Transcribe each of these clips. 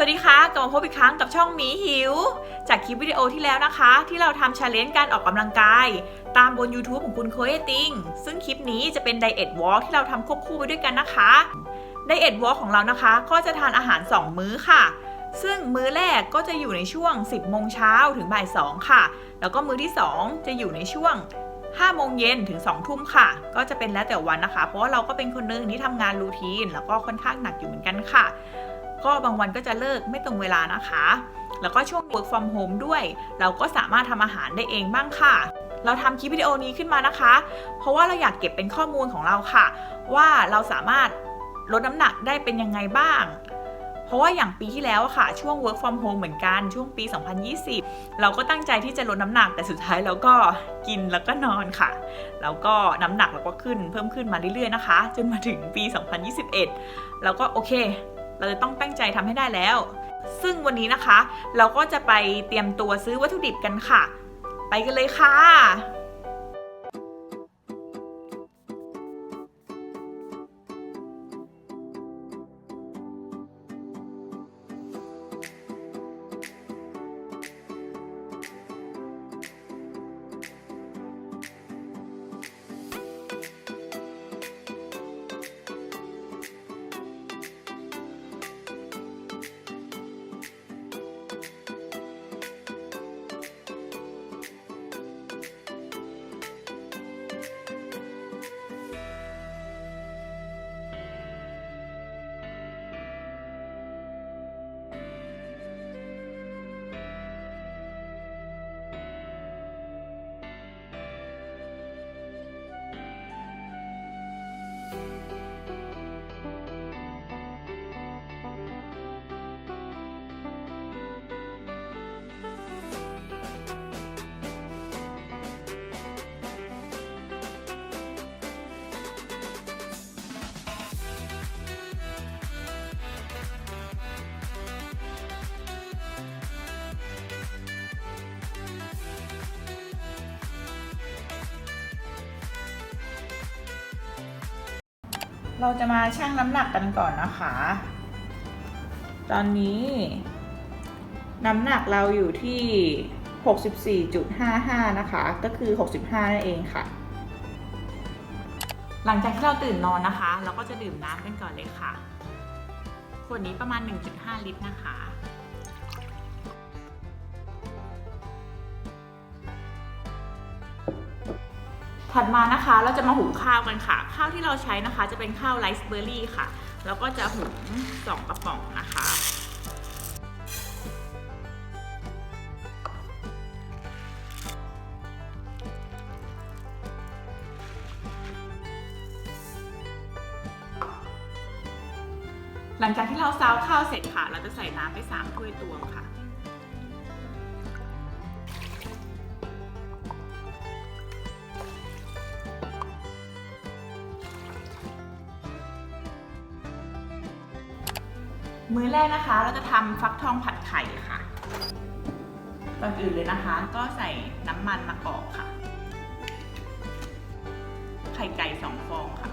สวัสดีค่ะกลับมาพบอีกครั้งกับช่องหมีหิว จากคลิปวิดีโอที่แล้วนะคะ ที่เราทำชาเลนจ์การออกกำลังกาย ตามบน YouTube ของคุณโคเอติงซึ่งคลิปนี้จะเป็นไดเอทวอล์กที่เราทำควบคู่ไปด้วยกันนะคะไดเอทวอล์กของเรานะคะ ก็จะทานอาหาร 2 มื้อค่ะ ซึ่งมื้อแรกก็จะอยู่ในช่วง 10โมงเช้าถึงบ่าย2ค่ะ แล้วก็มื้อที่ 2 จะอยู่ในช่วง5โมงเย็นถึง2ทุ่มค่ะ ก็จะเป็นแล้วแต่วันนะคะ เพราะว่าเราก็เป็นคนหนึงที่ทำงานรูทีน แล้วก็ค่อนข้างหนักอยู่เหมือนกันค่ะ ก็บางวันก็จะเลิกไม่ตรงเวลานะคะ แล้วก็ช่วง work from home ด้วย เราก็สามารถทำอาหารได้เองบ้างค่ะ เราทำคลิปวิดีโอนี้ขึ้นมานะคะ เพราะว่าเราอยากเก็บเป็นข้อมูลของเราค่ะ ว่าเราสามารถลดน้ำหนักได้เป็นยังไงบ้าง เพราะว่าอย่างปีที่แล้วค่ะ ช่วง work from home เหมือนกัน ช่วงปี 2020 เราก็ตั้งใจที่จะลดน้ำหนัก แต่สุดท้ายเราก็กินแล้วก็นอนค่ะ แล้วก็น้ำหนักเราก็ขึ้นเพิ่มขึ้นมาเรื่อยๆนะคะ จนมาถึงปี 2021เราก็โอเค เราจะต้องตั้งใจทำให้ได้แล้ว ซึ่งวันนี้นะคะ เราก็จะไปเตรียมตัวซื้อวัตถุดิบกันค่ะ ไปกันเลยค่ะ เราจะมาชั่งน้ำหนักกันก่อนนะคะ ตอนนี้ น้ำหนักเราอยู่ที่ 64.55 นะคะ ก็คือ 65 นั่นเองค่ะ หลังจากที่เราตื่นนอนนะคะ เราก็จะดื่มน้ำกันก่อนเลยค่ะ ขวดนี้ประมาณ 1.5 ลิตรนะคะ ถัดมานะคะเราจะมาหุงข้าวกันค่ะ ข้าวที่เราใช้นะคะ จะเป็นข้าวไรซ์เบอร์รี่ค่ะ แล้วก็จะหุงสองกระป๋องนะคะ หลังจากที่เราซาวข้าวเสร็จค่ะ เราจะใส่น้ำไปสามถ้วยตวงค่ะ มื้อแรกนะคะ เราจะทำฟักทองผัดไข่ค่ะก่อนอื่นเลยนะคะ ก็ใส่น้ำมันมะกอกค่ะ ไข่ไก่สองฟองค่ะ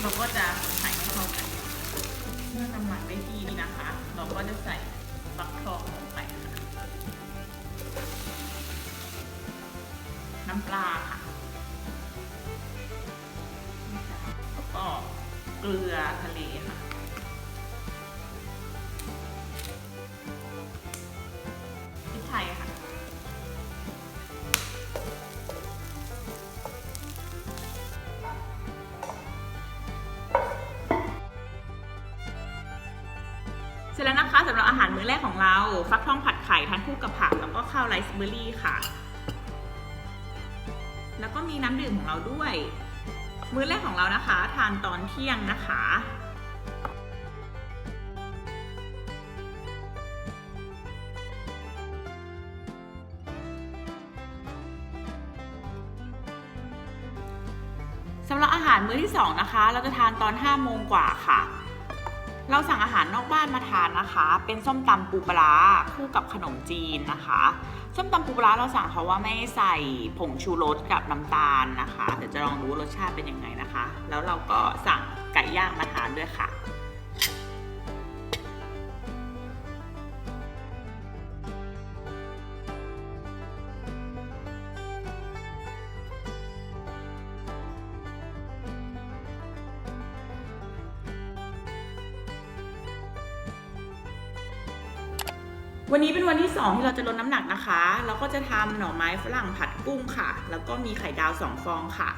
เราก็จะใส่ให้เข้ากัน ลือทะเลค่ะพริกไทยค่ะ เสร็จแล้วนะคะสำหรับอาหารมื้อแรกของเรา ฟักทองผัดไข่ทานคู่กับผักแล้วก็ข้าวไรซ์เบอร์รี่ค่ะ แล้วก็มีน้ำดื่มของเราด้วย มื้อแรกของเรานะคะ ทานตอนเที่ยงนะคะสำหรับอาหารมื้อที่ 2 นะคะ เราจะทานตอน5โมงกว่าค่ะ เราสั่งอาหารนอกบ้านมาทานนะคะ เป็นส้มตำปูปลาร้าคู่กับขนมจีนนะคะ ส้มตำปูปลาเราสั่งเขาว่าไม่ใส่ผงชูรสกับน้ำตาลนะคะ เดี๋ยวจะลองดูรสชาติเป็นยังไงนะคะ แล้วเราก็สั่งไก่ย่างมาทานด้วยค่ะ วันนี้เป็นวันที่ 2 ที่เราจะลดน้ำหนักนะคะ เราก็จะทำหน่อไม้ฝรั่งผัดกุ้งค่ะ แล้วก็มีไข่ดาว 2 ฟองค่ะ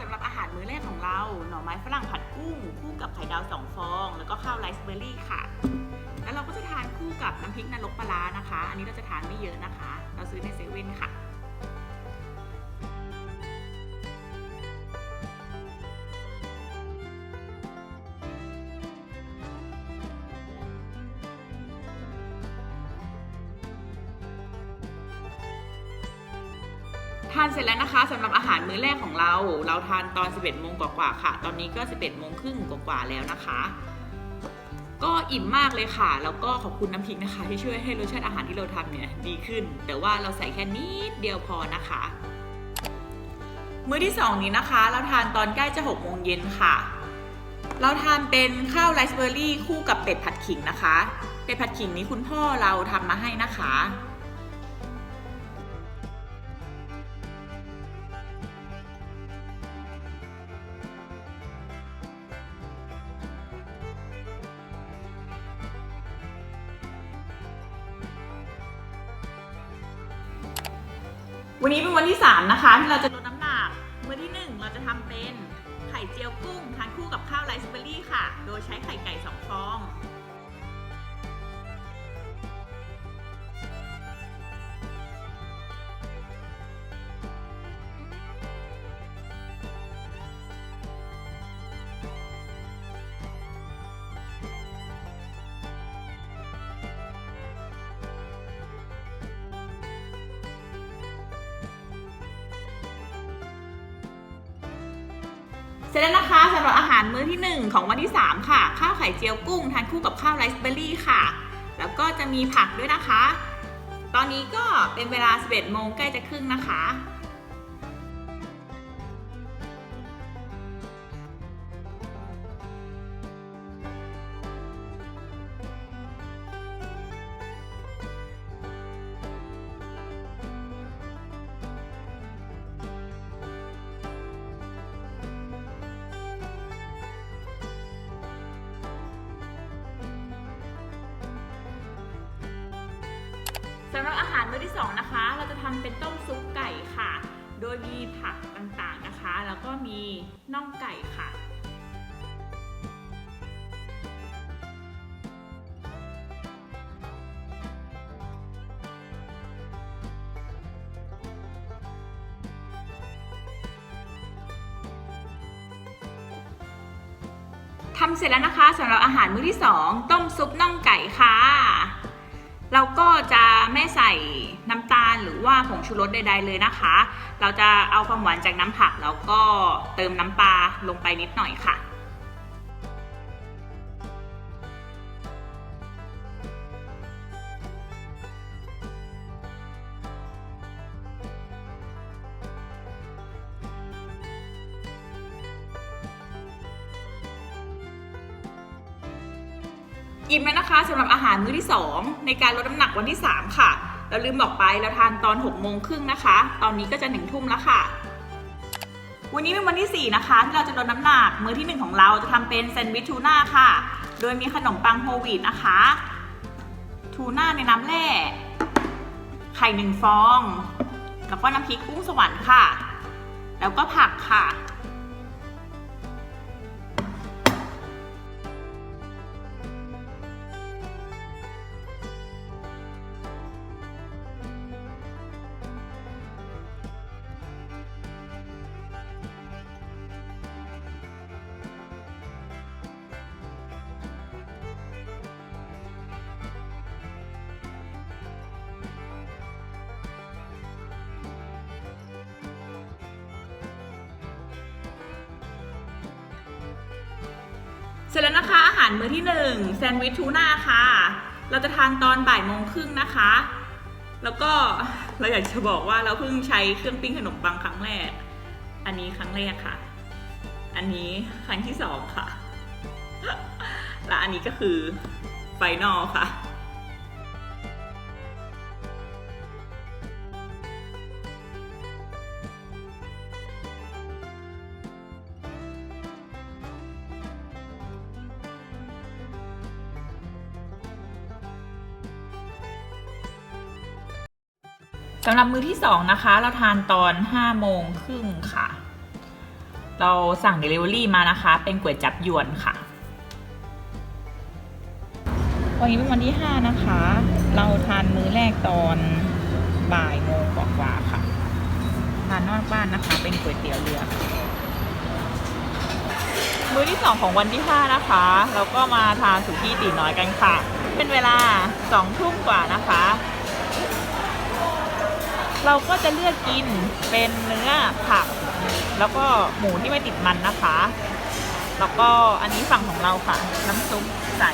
สำหรับอาหารมื้อแรกของเรา หน่อไม้ฝรั่งผัดกุ้ง คู่กับไข่ดาว2ฟอง แล้วก็ข้าวไรซ์เบอร์รี่ค่ะ แล้วเราก็จะทานคู่กับน้ำพริกนรกปลาร้านะคะ อันนี้เราจะทานไม่เยอะนะคะ เราซื้อในเซเว่นค่ะานเสร็จแล้วนะคะสำหรับอาหารมื้อแรกของเรา เราทานตอน 11โมงกว่าๆค่ะ ตอนนี้ก็ 11โมงครึ่งกว่าๆแล้วนะคะ ก็อิ่มมากเลยค่ะ แล้วก็ขอบคุณน้ำพริกนะคะ ที่ช่วยให้รสชาติอาหารที่เราทำเนี่ยดีขึ้น แต่ว่าเราใส่แค่นิดเดียวพอนะคะ มื้อที่ 2 นี้นะคะ เราทานตอนใกล้จะ6โมงเย็นค่ะ เราทานเป็นข้าวไรซ์เบอร์รี่คู่กับเป็ดผัดขิงนะคะ เป็ดผัดขิงนี้คุณพ่อเราทำมาให้นะคะ วันนี้เป็นวันที่ 3 นะคะ ที่เราจะลดน้ำหนักมื้อที่ 1 เราจะทำเป็นไข่เจียวกุ้งทานคู่กับข้าวไรซ์เบอร์รี่ค่ะ โดยใช้ไข่ไก่ 2 ฟอง สร็จแล้วนะคะสำหรับอาหารมื้อที่ 1 ของวันที่ 3 ค่ะ ข้าวไข่เจียวกุ้งทานคู่กับข้าวไรซ์เบอร์รี่ค่ะ แล้วก็จะมีผักด้วยนะคะ ตอนนี้ก็เป็นเวลา 11โมงใกล้จะครึ่งนะคะ สำหรับอาหารมื้อที่ 2 นะคะ เราจะทำเป็นต้มซุปไก่ค่ะ โดยมีผักต่างๆนะคะ แล้วก็มีน่องไก่ค่ะทำเสร็จแล้วนะคะสำหรับอาหารมื้อที่ 2 ต้มซุปน่องไก่ค่ะ เราก็จะไม่ใส่น้ำตาลหรือว่าผงชูรสใดๆเลยนะคะ เราจะเอาความหวานจากน้ำผักแล้วก็เติมน้ำปลาลงไปนิดหน่อยค่ะ อิ่มแล้วนะคะสำหรับอาหารมื้อที่ 2 ในการลดน้ำหนักวันที่ 3 ค่ะ เราลืมบอกไปเราทานตอน6โมงครึ่งนะคะ ตอนนี้ก็จะ1ทุ่มแล้วค่ะ วันนี้เป็นวันที่ 4 นะคะ ที่เราจะลดน้ำหนักมื้อที่ 1 ของเราจะทำเป็นแซนด์วิชทูน่าค่ะ โดยมีขนมปังโฮลวีตนะคะ ทูน่าในน้ำแร่ ไข่หนึ่งฟอง แล้วก็น้ำพริกกุ้งสวรรค์ค่ะ แล้วก็ผักค่ะ สร็จแล้วนะคะ อาหารมื้อที่หนึ่งแซนด์วิชทูน่าค่ะ เราจะทานตอนบ่ายโมงครึ่งนะคะ แล้วก็เราอยากจะบอกว่าเราเพิ่งใช้เครื่องปิ้งขนมปังครั้งแรก อันนี้ครั้งแรกค่ะ อันนี้ครั้งที่สองค่ะ และอันนี้ก็คือไฟนอลค่ะ สำหรับมื้อที่สองนะคะ เราทานตอน 5 โมงครึ่งค่ะ เราสั่ง Delivery มานะคะ เป็นก๋วยจับยวนค่ะ วันนี้เป็นวันที่ 5 นะคะ เราทานมื้อแรกตอนบ่ายโมงกว่าๆค่ะทานนอกบ้านนะคะ เป็นก๋วยเตี๋ยวเรือมื้อที่ 2 ของวันที่ 5 นะคะ เราก็มาทานสุกี้ตีน้อยกันค่ะ เป็นเวลา2ทุ่มกว่านะคะ เราก็จะเลือกกินเป็นเนื้อผัก แล้วก็หมูที่ไม่ติดมันนะคะ แล้วก็อันนี้ฝั่งของเราค่ะ น้ำซุปใส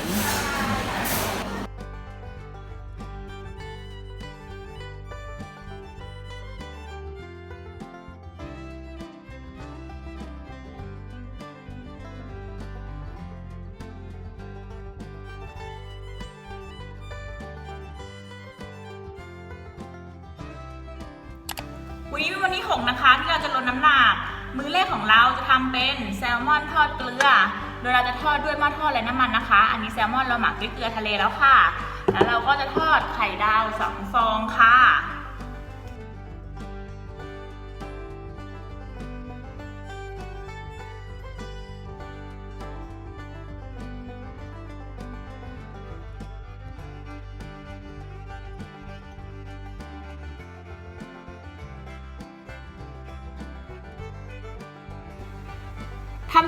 วันนี้เป็นวันที่6นะคะที่เราจะลดน้ำหนัก มื้อแรกของเราจะทำเป็นแซลมอนทอดเกลือ โดยเราจะทอดด้วยหม้อทอดและน้ำมันนะคะ อันนี้แซลมอนเราหมักด้วยเกลือทะเลแล้วค่ะ แล้วเราก็จะทอดไข่ดาวสองฟองค่ะ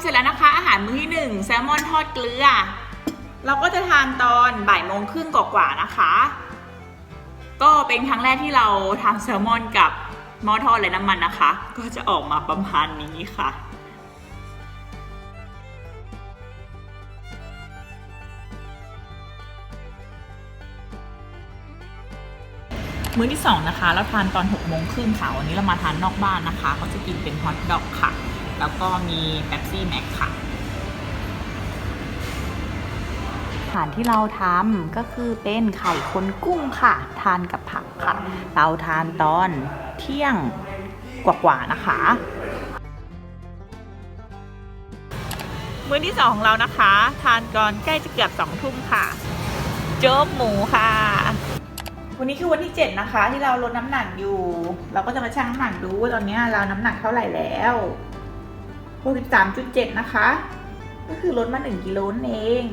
เสร็จแล้วนะคะ อาหารมื้อที่หนึ่งแซลมอนทอดเกลือ เราก็จะทานตอนบ่ายโมงครึ่งกว่าๆนะคะ ก็เป็นครั้งแรกที่เราทำแซลมอนกับหม้อทอดและน้ำมันนะคะ ก็จะออกมาประมาณนี้ค่ะมื้อที่2นะคะ เราทานตอน6โมงครึ่งค่ะ วันนี้เรามาทานนอกบ้านนะคะเขาจะกินเป็นฮอทดอกค่ะ แล้วก็มีเป๊ปซี่แม็กค่ะอาหารที่เราทำก็คือเป็นไข่คนกุ้งค่ะ ทานกับผักค่ะ เราทานตอนเที่ยงกว่าๆนะคะ มื้อที่2ของเรานะคะ ทานก่อนใกล้จะเกือบ2ทุ่มค่ะ โจ๊กหมูค่ะ วันนี้คือวันที่ 7 นะคะ ที่เราลดน้ำหนักอยู่ เราก็จะมาชั่งน้ำหนักดูว่าตอนนี้เราน้ำหนักเท่าไหร่แล้ว 63.7 นะคะ ก็คือลดมา 1 กิโลนเอง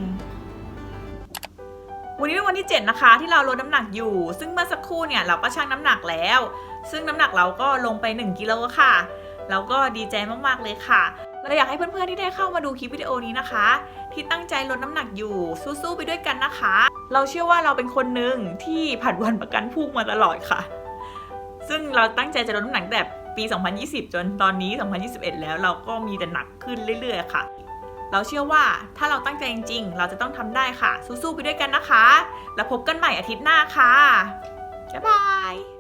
วันนี้เป็นวันที่ 7 นะคะ ที่เราลดน้ำหนักอยู่ ซึ่งเมื่อสักครู่เนี่ยเราก็ชั่งน้ำหนักแล้ว ซึ่งน้ำหนักเราก็ลงไป 1 กิโลค่ะแล้วก็ดีใจมากๆเลยค่ะเราอยากให้เพื่อนๆที่ได้เข้ามาดูคลิปวิดีโอนี้นะคะ ที่ตั้งใจลดน้ำหนักอยู่สู้ๆไปด้วยกันนะคะ เราเชื่อว่าเราเป็นคนหนึ่งที่ผัดวันประกันพรุ่งมาตลอดค่ะ ซึ่งเราตั้งใจจะลดน้ำหนักแต่ ปี 2020 จนตอนนี้ 2021 แล้วเราก็มีแต่หนักขึ้นเรื่อยๆ ค่ะ เราเชื่อว่าถ้าเราตั้งใจจริงๆ เราจะต้องทำได้ค่ะ สู้ๆ ไปด้วยกันนะคะ แล้วพบกันใหม่อาทิตย์หน้าค่ะ บ๊ายบาย